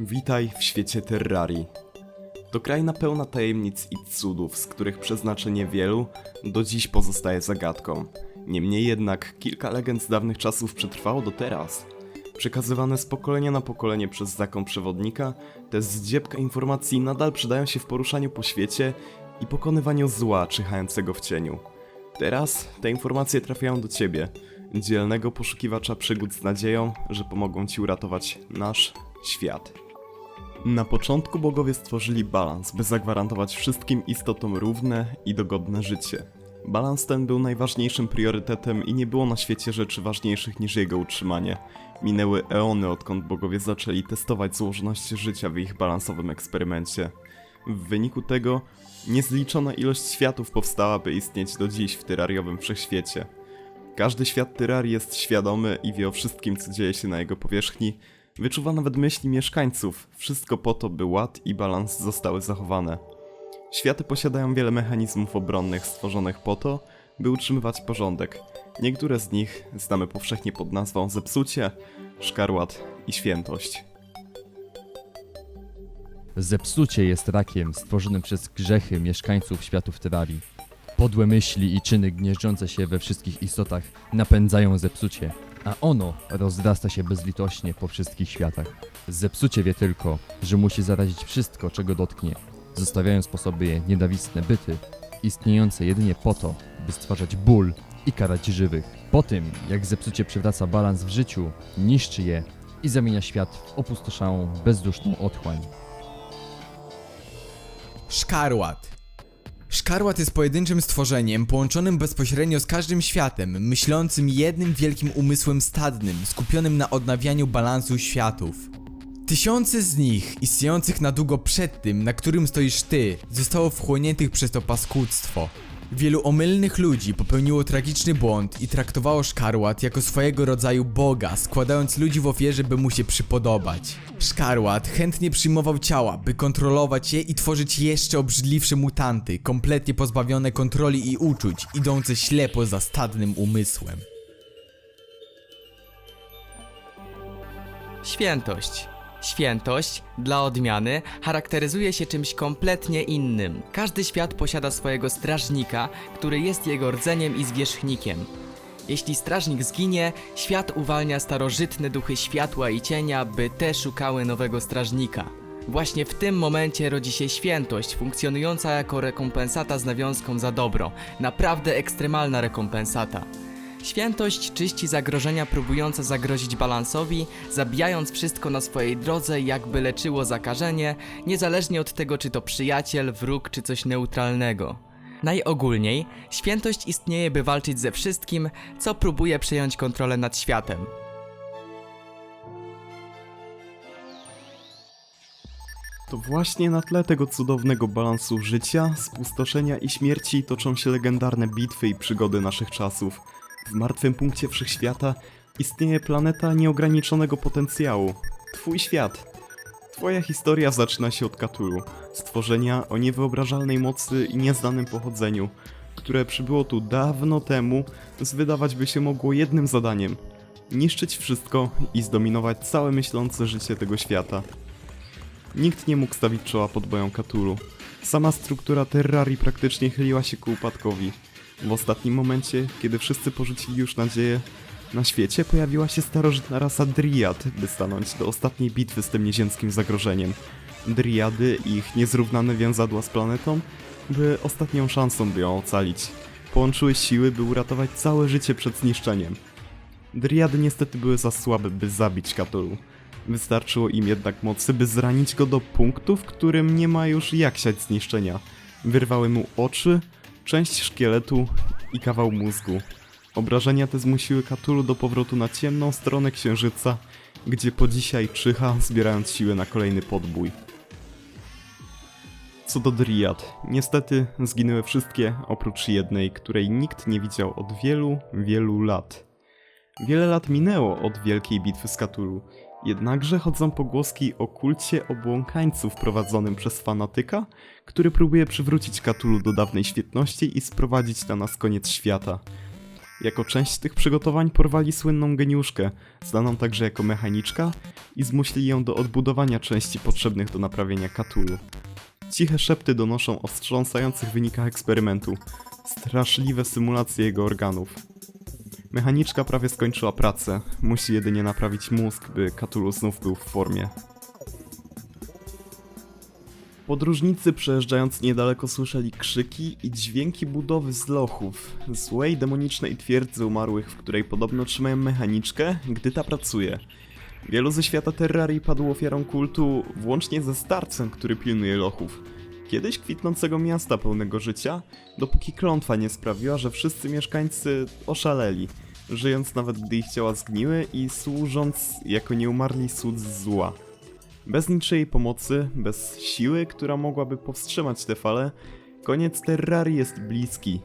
Witaj w świecie Terrarii. To kraina pełna tajemnic i cudów, z których przeznaczenie wielu do dziś pozostaje zagadką. Niemniej jednak kilka legend z dawnych czasów przetrwało do teraz. Przekazywane z pokolenia na pokolenie przez zakon przewodnika, te zdziebka informacji nadal przydają się w poruszaniu po świecie i pokonywaniu zła czyhającego w cieniu. Teraz te informacje trafiają do ciebie, dzielnego poszukiwacza przygód z nadzieją, że pomogą ci uratować nasz świat. Na początku bogowie stworzyli balans, by zagwarantować wszystkim istotom równe i dogodne życie. Balans ten był najważniejszym priorytetem i nie było na świecie rzeczy ważniejszych niż jego utrzymanie. Minęły eony, odkąd bogowie zaczęli testować złożoność życia w ich balansowym eksperymencie. W wyniku tego niezliczona ilość światów powstała, by istnieć do dziś w tyrariowym wszechświecie. Każdy świat Tyrarii jest świadomy i wie o wszystkim, co dzieje się na jego powierzchni. Wyczuwa nawet myśli mieszkańców. Wszystko po to, by ład i balans zostały zachowane. Światy posiadają wiele mechanizmów obronnych stworzonych po to, by utrzymywać porządek. Niektóre z nich znamy powszechnie pod nazwą zepsucie, szkarłat i świętość. Zepsucie jest rakiem stworzonym przez grzechy mieszkańców światów Terrarii. Podłe myśli i czyny gnieżdżące się we wszystkich istotach napędzają zepsucie, a ono rozrasta się bezlitośnie po wszystkich światach. Zepsucie wie tylko, że musi zarazić wszystko, czego dotknie, zostawiając po sobie niedawistne byty, istniejące jedynie po to, by stwarzać ból i karać żywych. Po tym, jak zepsucie przywraca balans w życiu, niszczy je i zamienia świat w opustoszałą, bezduszną otchłań. Szkarłat. Szkarłat jest pojedynczym stworzeniem połączonym bezpośrednio z każdym światem, myślącym jednym wielkim umysłem stadnym, skupionym na odnawianiu balansu światów. Tysiące z nich, istniejących na długo przed tym, na którym stoisz ty, zostało wchłoniętych przez to paskudztwo. Wielu omylnych ludzi popełniło tragiczny błąd i traktowało Szkarłat jako swojego rodzaju boga, składając ludzi w ofierze, by mu się przypodobać. Szkarłat chętnie przyjmował ciała, by kontrolować je i tworzyć jeszcze obrzydliwsze mutanty, kompletnie pozbawione kontroli i uczuć, idące ślepo za stadnym umysłem. Świętość. Świętość, dla odmiany, charakteryzuje się czymś kompletnie innym. Każdy świat posiada swojego strażnika, który jest jego rdzeniem i zwierzchnikiem. Jeśli strażnik zginie, świat uwalnia starożytne duchy światła i cienia, by te szukały nowego strażnika. Właśnie w tym momencie rodzi się świętość, funkcjonująca jako rekompensata z nawiązką za dobro. Naprawdę ekstremalna rekompensata. Świętość czyści zagrożenia próbujące zagrozić balansowi, zabijając wszystko na swojej drodze, jakby leczyło zakażenie, niezależnie od tego, czy to przyjaciel, wróg, czy coś neutralnego. Najogólniej, świętość istnieje, by walczyć ze wszystkim, co próbuje przejąć kontrolę nad światem. To właśnie na tle tego cudownego balansu życia, spustoszenia i śmierci toczą się legendarne bitwy i przygody naszych czasów. W martwym punkcie wszechświata istnieje planeta nieograniczonego potencjału. Twój świat. Twoja historia zaczyna się od Katulu, stworzenia o niewyobrażalnej mocy i nieznanym pochodzeniu, które przybyło tu dawno temu z wydawać by się mogło jednym zadaniem. Niszczyć wszystko i zdominować całe myślące życie tego świata. Nikt nie mógł stawić czoła pod boją Katulu. Sama struktura Terrarii praktycznie chyliła się ku upadkowi. W ostatnim momencie, kiedy wszyscy porzucili już nadzieję, na świecie pojawiła się starożytna rasa Driad, by stanąć do ostatniej bitwy z tym nieziemskim zagrożeniem. Driady i ich niezrównane więzadła z planetą były ostatnią szansą, by ją ocalić. Połączyły siły, by uratować całe życie przed zniszczeniem. Driady niestety były za słabe, by zabić Katulu. Wystarczyło im jednak mocy, by zranić go do punktu, w którym nie ma już jak siać zniszczenia. Wyrwały mu oczy, część szkieletu i kawał mózgu. Obrażenia te zmusiły Katulu do powrotu na ciemną stronę księżyca, gdzie po dzisiaj czyha, zbierając siły na kolejny podbój. Co do Driad, niestety zginęły wszystkie oprócz jednej, której nikt nie widział od wielu, wielu lat. Wiele lat minęło od wielkiej bitwy z Katulu, jednakże chodzą pogłoski o kulcie obłąkańców prowadzonym przez fanatyka, który próbuje przywrócić Katulu do dawnej świetności i sprowadzić na nas koniec świata. Jako część tych przygotowań porwali słynną geniuszkę, znaną także jako mechaniczka, i zmusili ją do odbudowania części potrzebnych do naprawienia Katulu. Ciche szepty donoszą o wstrząsających wynikach eksperymentu, straszliwe symulacje jego organów. Mechaniczka prawie skończyła pracę, musi jedynie naprawić mózg, by Katulu znów był w formie. Podróżnicy przejeżdżając niedaleko słyszeli krzyki i dźwięki budowy z lochów, złej demonicznej twierdzy umarłych, w której podobno trzymają mechaniczkę, gdy ta pracuje. Wielu ze świata Terrarii padło ofiarą kultu, włącznie ze starcem, który pilnuje lochów. Kiedyś kwitnącego miasta pełnego życia, dopóki klątwa nie sprawiła, że wszyscy mieszkańcy oszaleli, żyjąc nawet gdy ich ciała zgniły i służąc jako nieumarli cud zła. Bez niczyjej pomocy, bez siły, która mogłaby powstrzymać te fale, koniec Terrarii jest bliski.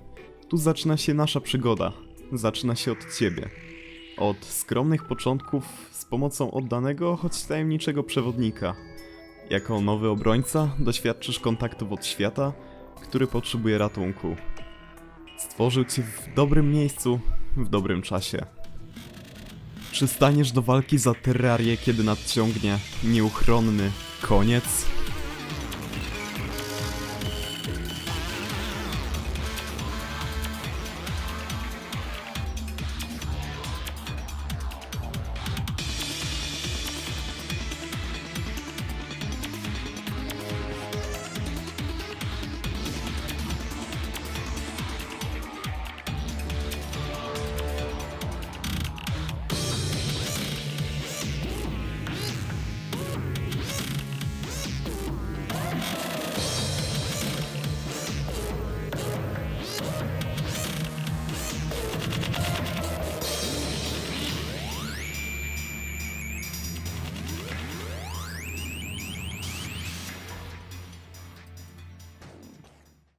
Tu zaczyna się nasza przygoda. Zaczyna się od ciebie. Od skromnych początków z pomocą oddanego, choć tajemniczego przewodnika. Jako nowy obrońca doświadczysz kontaktów od świata, który potrzebuje ratunku. Stworzył cię w dobrym miejscu, w dobrym czasie. Czy staniesz do walki za terrarię, kiedy nadciągnie nieuchronny koniec?